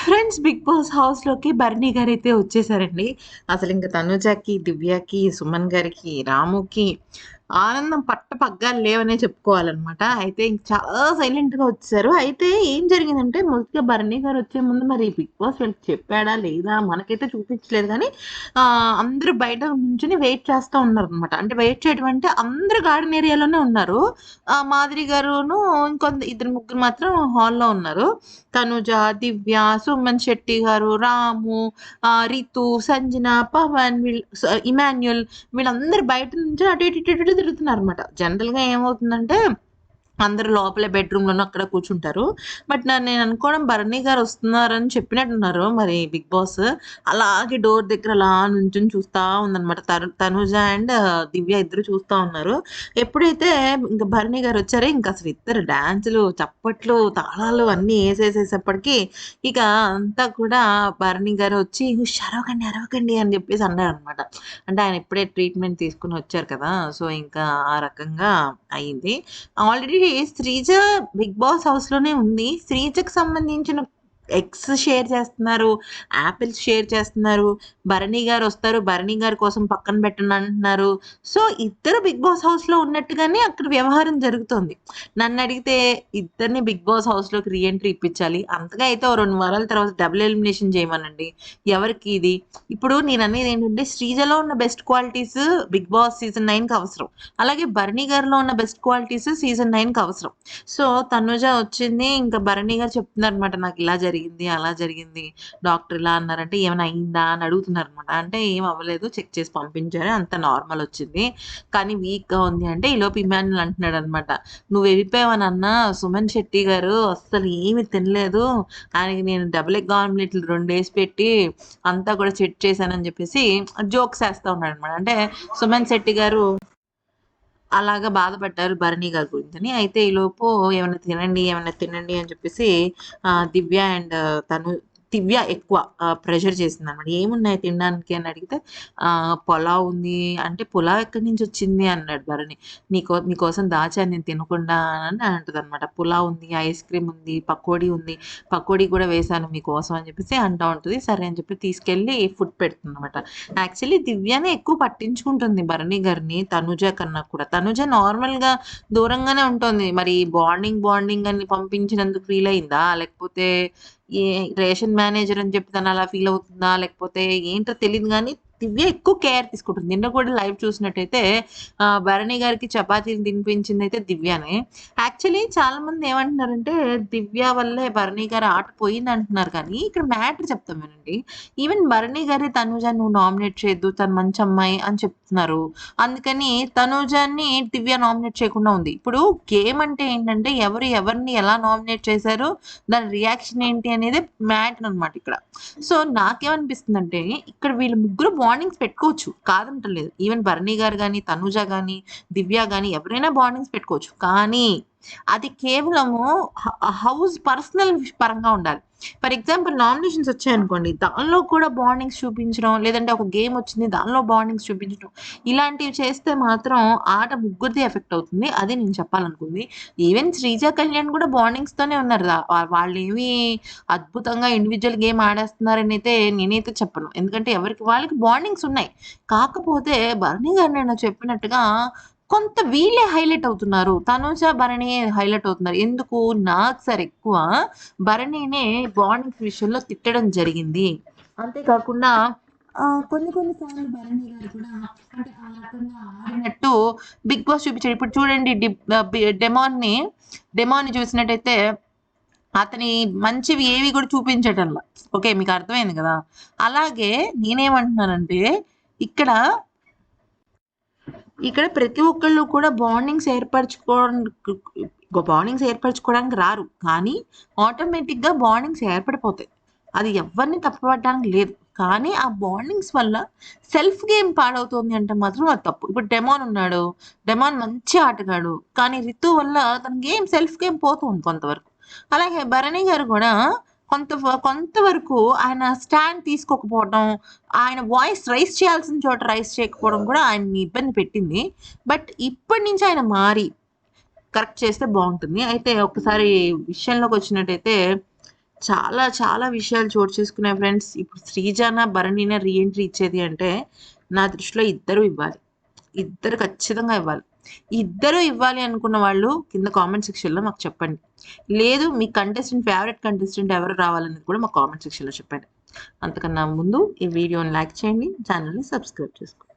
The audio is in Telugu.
ఫ్రెండ్స్ 'బిగ్ బాస్' హౌస్‌లోకి భరణి గారైతే వచ్చేసారండి. అసలింక తనుజకి, దివ్యకి, సుమన్ గారికి, రాముకి ఆనందం పట్టపగ్గాలు లేవనే చెప్పుకోవాలనమాట. అయితే చాలా సైలెంట్‌గా వచ్చారు అయితే ఏం జరిగిందంటే మొదటిగా భరణి గారు వచ్చే ముందు మరి 'బిగ్ బాస్' వీళ్ళకి చెప్పాడా లేదా మనకైతే చూపించలేదు కానీ అందరూ బయట నుంచొని వెయిట్ చేస్తా ఉన్నారనమాట. అంటే వెయిట్ చేయడం అంటే అందరూ గార్డెన్ ఏరియాలోనే ఉన్నారు. మాదిరి గారును ఇంకొంత ఇద్దరు ముగ్గురు మాత్రం హాల్‌లో ఉన్నారు. తనుజ, దివ్య, సుమన్ శెట్టి గారు, రాము, రితు, సంజన, పవన్ వీళ్ళు ఇమాన్యుల్ వీళ్ళందరూ బయట నుంచి అటు ఇటు, ఇటు తిరుగుతున్నారు అనమాట జనరల్‌గా ఏమవుతుందంటే అందరూ లోపల బెడ్రూమ్లోనూ అక్కడ కూర్చుంటారు. బట్ నన్ను నేను అనుకోవడం భరణి గారు వస్తున్నారని చెప్పినట్టున్నారు మరి 'బిగ్ బాస్.' అలాగే డోర్ దగ్గర అలా నుంచుని చూస్తా ఉందనమాట. తను తనుజ అండ్ దివ్య ఇద్దరు చూస్తా ఉన్నారు. ఎప్పుడైతే ఇంకా భరణి గారు వచ్చారో ఇంకా అసలు ఇద్దరు డ్యాన్సులు చప్పట్లు, తాళాలు అన్నీ ఏసేసేసప్పటికి ఇక అంతా కూడా భరణి గారు వచ్చి అరవకండి, అరవకండి" అని చెప్పేసి అన్నారనమాట. అంటే ఆయన ఇప్పుడే ట్రీట్మెంట్ తీసుకొని వచ్చారు కదా! సో, ఇంకా ఆ రకంగా అయింది. ఆల్రెడీ శ్రీజ 'బిగ్ బాస్' హౌస్‌లోనే ఉంది. శ్రీజకు సంబంధించిన ఎగ్స్ షేర్ చేస్తున్నారు. యాపిల్స్ షేర్ చేస్తున్నారు. భరణి గారు వస్తారు. భరణి గారి కోసం పక్కన పెట్టను అంటున్నారు. సో, ఇద్దరు 'బిగ్ బాస్' హౌస్‌లో ఉన్నట్టుగానే అక్కడ వ్యవహారం జరుగుతుంది నన్ను అడిగితే ఇద్దరిని 'బిగ్ బాస్' హౌస్‌లోకి రీఎంట్రీ ఇప్పించాలి. అంతగా అయితే ఓ రెండు వారాల తర్వాత డబుల్ ఎలిమినేషన్ చేయమనండి. ఎవరికి ఇది ఇప్పుడు నేను అనేది ఏంటంటే శ్రీజలో ఉన్న best qualities 'Bigg Boss' season నైన్కి అవసరం. అలాగే భరణి గారిలో ఉన్న బెస్ట్ క్వాలిటీస్ సీజన్ నైన్కి అవసరం. సో, తనుజ వచ్చింది. ఇంకా భరణి గారు చెప్తున్నారనమాట. నాకు ఇలా జరిగింది, అలా జరిగింది. డాక్టర్ ఇలా అన్నారంటే ఏమైనా అయిందా అని అడుగుతున్నారనమాట. అంటే ఏం అవ్వలేదు. చెక్ చేసి పంపించారు. అంత నార్మల్ వచ్చింది. కానీ వీక్‌గా ఉంది అంటే ఈలోపు ఇమాన్యుల్ అంటున్నాడనమాట. "నువ్వు వెళ్ళిపోయావని అన్నా సుమన్ శెట్టి గారు అస్సలు ఏమి తినలేదు. ఆయనకి నేను డబుల్ ఎగ్ ఆమ్లెట్‌లు రెండు వేసి పెట్టి అంతా కూడా చెక్ చేశానని" చెప్పేసి జోక్స్ వేస్తూ ఉన్నాడు అనమాట అంటే సుమన్ శెట్టి గారు అలాగా బాధపడ్డారు భరణి గారి గురించి అయితే ఈలోపు ఏమైనా తినండి, ఏమైనా తినండి" అని చెప్పేసి దివ్య అండ్ తను దివ్య ఎక్కువ ప్రెషర్ ప్రెషర్ చేసిందనమాట. "ఏమున్నాయి తినడానికి" అని అడిగితే పొలావ్ ఉంది" అంటే "పులావ్ ఎక్కడి నుంచి వచ్చింది" అన్నాడు భరణి. "నీకో మీకోసం దాచాను నేను తినకుండా" అని అంటదనమాట. "పులావ్ ఉంది, ఐస్ క్రీమ్ ఉంది, పకోడీ ఉంది. పకోడీ కూడా వేశాను మీకోసం" అని చెప్పేసి అంటూ ఉంటది. సరే అని చెప్పి తీసుకెళ్ళి ఫుడ్ పెడుతుంది అనమాట యాక్చువల్లీ దివ్యనే ఎక్కువ పట్టించుకుంటుంది భరణి గారిని తనుజ కన్నా కూడా. తనుజ నార్మల్‌గా దూరంగానే ఉంటుంది. మరి బాండింగ్, బాండింగ్ అని పంపించినందుకు ఫీల్ అయిందా? లేకపోతే ఏ రేషన్ మేనేజర్ అని చెప్పి తను అలా ఫీల్ అవుతుందా? లేకపోతే ఏంటో తెలీదు కానీ దివ్య ఎక్కువ కేర్ తీసుకుంటుంది. నిన్న కూడా లైవ్ చూసినట్టయితే భరణి గారికి చపాతిని తినిపించింది అయితే దివ్యనే. యాక్చువల్లీ చాలా మంది ఏమంటున్నారంటే దివ్య వల్లే భరణి గారి ఆట పోయిందంటున్నారు కానీ ఇక్కడ మ్యాటర్ చెప్తాం వినండి. ఈవెన్ భరణి గారే తనుజ నువ్వు నామినేట్ చేయొద్దు. తను మంచి అమ్మాయి అని చెప్తున్నారు. అందుకని తనుజాన్ని దివ్య నామినేట్ చేయకుండా ఉంది. ఇప్పుడు గేమ్ అంటే ఏంటంటే ఎవరు ఎవరిని ఎలా నామినేట్ చేశారు? దాని రియాక్షన్ ఏంటి అనేది మ్యాటర్ అనమాట ఇక్కడ. సో, నాకేమనిపిస్తుందంటే ఇక్కడ వీళ్ళు ముగ్గురు బాండింగ్స్ పెట్టుకోవచ్చు. కాదంటలేదు. ఈవెన్ భరణి గారు కానీ తనుజ కానీ దివ్య గాని ఎవరైనా బాండింగ్స్ పెట్టుకోవచ్చు. కానీ అది కేవలము హౌస్ పర్సనల్ పరంగా ఉండాలి. ఫర్ ఎగ్జాంపుల్ నామినేషన్స్ వచ్చాయనుకోండి. దానిలో కూడా బాండింగ్స్ చూపించడం, లేదంటే ఒక గేమ్ వచ్చింది దానిలో బాండింగ్స్ చూపించడం. ఇలాంటివి చేస్తే మాత్రం ఆట ముగ్గురిది ఎఫెక్ట్ అవుతుంది. అది నేను చెప్పాలనుకుంది. ఈవెన్ శ్రీజ, కళ్యాణ్ కూడా బాండింగ్స్‌తోనే ఉన్నారు. వాళ్ళు ఏమి అద్భుతంగా ఇండివిజువల్ గేమ్ ఆడేస్తున్నారని అయితే నేనైతే చెప్పను. ఎందుకంటే ఎవరికి వాళ్ళకి బాండింగ్స్ ఉన్నాయి. కాకపోతే బర్నీ గారు నేను చెప్పినట్టుగా కొంత వీళ్ళే హైలైట్ అవుతున్నారు. తనుజ, భరణి హైలైట్ అవుతున్నారు. ఎందుకు? నాకు సార్ ఎక్కువ భరణినే బాండింగ్స్ విషయంలో తిట్టడం జరిగింది. అంతేకాకుండా కొన్ని కొన్ని సార్లు భరణి గారు కూడా అంటే ఆ రకంగా ఆడినట్టు 'బిగ్ బాస్' చూపించాడు. ఇప్పుడు చూడండి డిప్ ఆహ్, డెమాన్‌ని డెమాన్‌ని చూసినట్టయితే అతని మంచివి ఏవి కూడా చూపించటంలా. ఓకే. మీకు అర్థమైంది కదా! అలాగే నేనేమంటున్నానంటే ఇక్కడ ఇక్కడ ప్రతి ఒక్కళ్ళు కూడా బాండింగ్స్ ఏర్పరచుకో బాండింగ్స్ ఏర్పరచుకోవడానికి రారు. కానీ ఆటోమేటిక్‌గా బాండింగ్స్ ఏర్పడిపోతాయి. అది ఎవ్వరిని తప్పపడడానికి లేదు. కానీ ఆ బాండింగ్స్ వల్ల సెల్ఫ్ గేమ్ పాడవుతుంది అంటే మాత్రం అది తప్పు. ఇప్పుడు డెమాన్ ఉన్నాడు. డెమాన్ మంచి ఆటగాడు. కానీ రితు వల్ల తన గేమ్ సెల్ఫ్ గేమ్ పోతుంది కొంతవరకు. అలాగే భరణి గారు కూడా కొంత కొంతవరకు ఆయన స్టాండ్ తీసుకోకపోవడం, ఆయన వాయిస్ రైస్ చేయాల్సిన చోట రైస్ చేయకపోవడం కూడా ఆయన్ని ఇబ్బంది పెట్టింది. బట్ ఇప్పటి నుంచి ఆయన మారి కరెక్ట్ చేస్తే బాగుంటుంది అయితే ఒకసారి విషయంలోకి వచ్చినట్టయితే చాలా చాలా విషయాలు చోటు చేసుకున్నాయి ఫ్రెండ్స్. ఇప్పుడు శ్రీజాన, భరణిన రీఎంట్రీ ఇచ్చేది అంటే నా దృష్టిలో ఇద్దరు ఇవ్వాలి. ఇద్దరు ఖచ్చితంగా ఇవ్వాలి. ఇద్దరు ఇవ్వాలి అనుకున్న వాళ్ళు కింద కామెంట్ సెక్షన్‌లో మాకు చెప్పండి. లేదు మీ కంటెస్టెంట్ ఫేవరెట్ కంటెస్టెంట్ ఎవరు రావాలనేది కూడా మాకు కామెంట్ సెక్షన్‌లో చెప్పండి. అంతకన్నా ముందు ఈ వీడియోని లైక్ చేయండి. ఛానల్ని సబ్స్క్రైబ్ చేసుకోండి.